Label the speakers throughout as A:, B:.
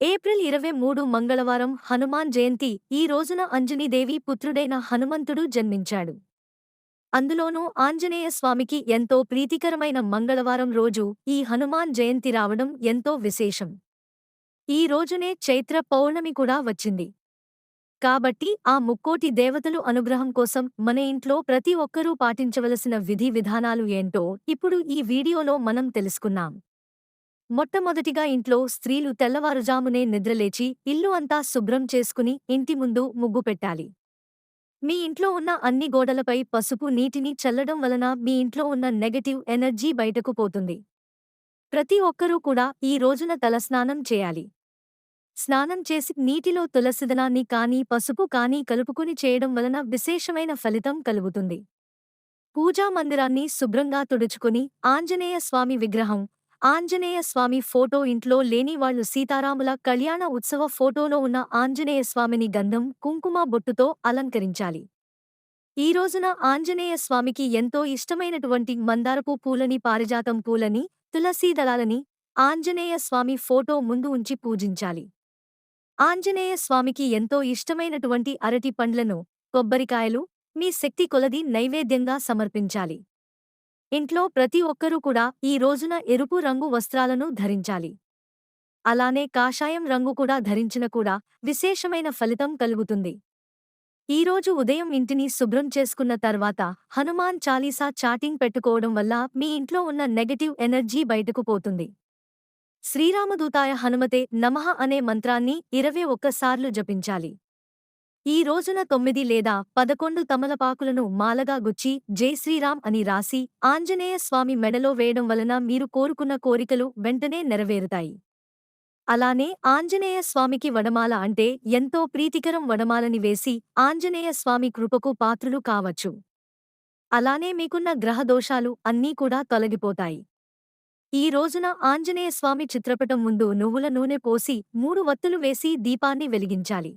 A: April ఇరవై మూడు మంగళవారం హనుమాన్ జయంతి. ఈ రోజున అంజనీదేవి పుత్రుడైన హనుమంతుడు జన్మించాడు. అందులోనూ ఆంజనేయ స్వామికి ఎంతో ప్రీతికరమైన మంగళవారం రోజు ఈ హనుమాన్ జయంతి రావడం ఎంతో విశేషం. ఈ రోజునే చైత్ర పౌర్ణమి కూడా వచ్చింది. కాబట్టి ఆ ముక్కోటి దేవతలు అనుగ్రహం కోసం మన ఇంట్లో ప్రతి ఒక్కరూ పాటించవలసిన విధి విధానాలు ఏంటో ఇప్పుడు ఈ వీడియోలో మనం తెలుసుకున్నాం మొట్టమొదటిగా ఇంట్లో స్త్రీలు తెల్లవారుజామునే నిద్రలేచి ఇల్లు అంతా శుభ్రం చేసుకుని ఇంటి ముందు ముగ్గు పెట్టాలి. మీ ఇంట్లో ఉన్న అన్ని గోడలపై పసుపు నీటిని చల్లడం వలన మీ ఇంట్లో ఉన్న నెగటివ్ ఎనర్జీ బయటకు పోతుంది. ప్రతి ఒక్కరూ కూడా ఈ రోజున తలస్నానం చేయాలి. స్నానం చేసి నీటిలో తులసిదనాన్ని కానీ పసుపు కానీ కలుపుకుని చేయడం వలన విశేషమైన ఫలితం కలుగుతుంది. పూజా మందిరాన్ని శుభ్రంగా తుడుచుకుని ఆంజనేయ స్వామి విగ్రహం ఆంజనేయ స్వామి ఫోటో ఇంట్లో లేని వాళ్ళు సీతారాముల కళ్యాణ ఉత్సవ ఫోటోలో ఉన్న ఆంజనేయ స్వామిని గంధం కుంకుమ బొట్టుతో అలంకరించాలి. ఈ రోజున ఆంజనేయ స్వామికి ఎంతో ఇష్టమైనటువంటి మందారపు పూలని పారిజాతం పూలని తులసీదళాలని ఆంజనేయ స్వామి ఫోటో ముందు ఉంచి పూజించాలి. ఆంజనేయ స్వామికి ఎంతో ఇష్టమైనటువంటి అరటి పండ్లను కొబ్బరికాయలు మీ శక్తి కొలది నైవేద్యంగా సమర్పించాలి. ఇంట్లో ప్రతి ఒక్కరూ కూడా ఈ రోజున ఎరుపు రంగు వస్త్రాలను ధరించాలి. అలానే కాషాయం రంగు కూడా ధరించిన కూడా విశేషమైన ఫలితం కలుగుతుంది. ఈరోజు ఉదయం ఇంటిని శుభ్రం చేసుకున్న తర్వాత హనుమాన్ చాలీసా చాటింగ్ పెట్టుకోవడం వల్ల మీ ఇంట్లో ఉన్న నెగటివ్ ఎనర్జీ బయటకు పోతుంది. శ్రీరామదూతాయ హనుమతే నమః అనే మంత్రాన్ని ఇరవై ఒక్కసార్లు జపించాలి. ఈ రోజున తొమ్మిది లేదా పదకొండు తమలపాకులను మాలగా గుచ్చి జై శ్రీరామ్ అని రాసి ఆంజనేయ స్వామి మెడలో వేయడం వలన మీరు కోరుకున్న కోరికలు వెంటనే నెరవేరుతాయి. అలానే ఆంజనేయ స్వామికి వడమాల అంటే ఎంతో ప్రీతికరం వడమాలని వేసి ఆంజనేయ స్వామి కృపకు పాత్రులు కావచ్చు. అలానే మీకున్న గ్రహదోషాలు అన్నీ కూడా తొలగిపోతాయి. ఈ రోజున ఆంజనేయ స్వామి చిత్రపటం ముందు నువ్వుల నూనె పోసి మూడు వత్తులు వేసి దీపాన్ని వెలిగించాలి.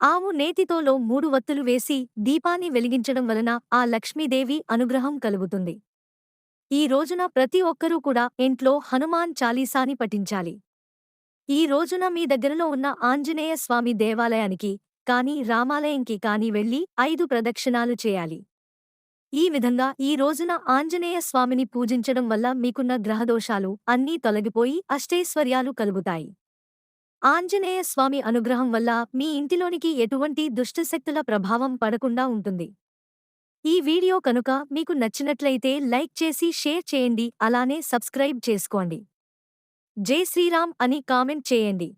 A: ఆవు నేతితోలో మూడు వత్తులు వేసి దీపాన్ని వెలిగించడం వలన ఆ లక్ష్మీదేవి అనుగ్రహం కలుగుతుంది. ఈ రోజున ప్రతి ఒక్కరూ కూడా ఇంట్లో హనుమాన్ చాలీసాని పఠించాలి. ఈ రోజున మీ దగ్గరలో ఉన్న ఆంజనేయ స్వామి దేవాలయానికి కాని రామాలయంకి కాని వెళ్ళి ఐదు ప్రదక్షిణాలు చేయాలి. ఈ విధంగా ఈ రోజున ఆంజనేయ స్వామిని పూజించడం వల్ల మీకున్న గ్రహదోషాలు అన్నీ తొలగిపోయి అష్టైశ్వర్యాలు కలుగుతాయి. ఆంజనేయ స్వామి అనుగ్రహం వల్ల మీ ఇంటిలోనికి ఎటువంటి దుష్టశక్తుల ప్రభావం పడకుండా ఉంటుంది. ఈ వీడియో కనుక మీకు నచ్చినట్లయితే లైక్ చేసి షేర్ చేయండి అలానే సబ్స్క్రైబ్ చేసుకోండి. జై శ్రీరామ్ అని కామెంట్ చేయండి.